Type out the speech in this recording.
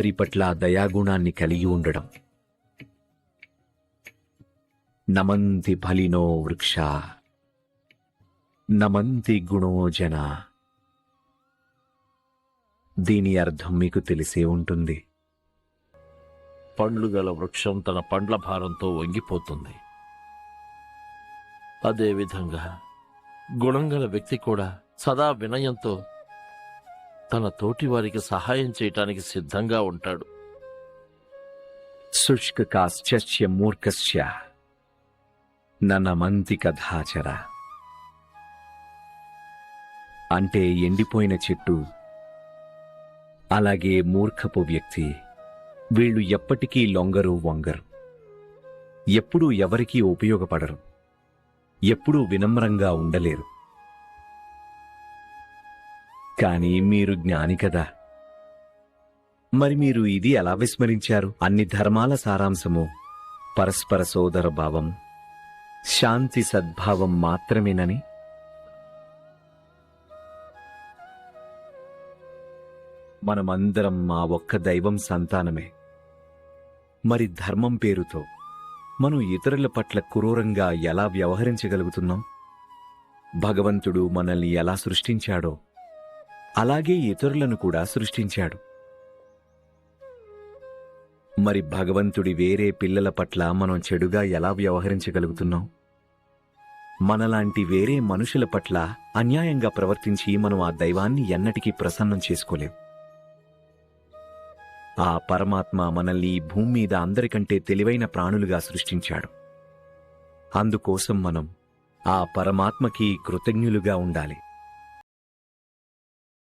అందరి పట్ల దయాగుణాన్ని కలిగి ఉండడం. నమంతి ఫలినో వృక్ష నమంతి గుణోజన దీని అర్థం మీకు తెలిసే ఉంటుంది. పండ్లు గల వృక్షం తన పండ్ల భారంతో వంగిపోతుంది. అదేవిధంగా గుణం గల వ్యక్తి కూడా సదా వినయంతో తన తోటి వారికి సహాయం చేయటానికి సిద్ధంగా ఉంటాడు. శుష్క మూర్ఖస్య ననమంతి కథాచర. అంటే ఎండిపోయిన చెట్టు అలాగే మూర్ఖపు వ్యక్తి. వీళ్ళు ఎప్పటికీ లొంగరు వంగరు. ఎప్పుడూ ఎవరికీ ఉపయోగపడరు. ఎప్పుడూ వినమ్రంగా ఉండలేరు. కానీ మీరు జ్ఞాని కదా. మరి మీరు ఇది ఎలా విస్మరించారు? అన్ని ధర్మాల సారాంశము. పరస్పర సోదర భావం శాంతి సద్భావం మాత్రమేనని? మనమందరం మా ఒక్క దైవం సంతానమే. మరి ధర్మం పేరుతో మనం ఇతరుల పట్ల క్రూరంగా ఎలా వ్యవహరించగలుగుతున్నాం? భగవంతుడు మనల్ని ఎలా సృష్టించాడో అలాగే ఇతరులను కూడా సృష్టించాడు. మరి భగవంతుడి వేరే పిల్లల పట్ల మనం చెడుగా ఎలా వ్యవహరించగలుగుతున్నాం? మనలాంటి వేరే మనుషుల పట్ల అన్యాయంగా ప్రవర్తించి మనం ఆ దైవాన్ని ఎన్నటికీ ప్రసన్నం చేసుకోలేం. ఆ పరమాత్మ మనల్ని భూమి మీద అందరికంటే తెలివైన ప్రాణులుగా సృష్టించాడు. అందుకోసం మనం ఆ పరమాత్మకి కృతజ్ఞులుగా ఉండాలి.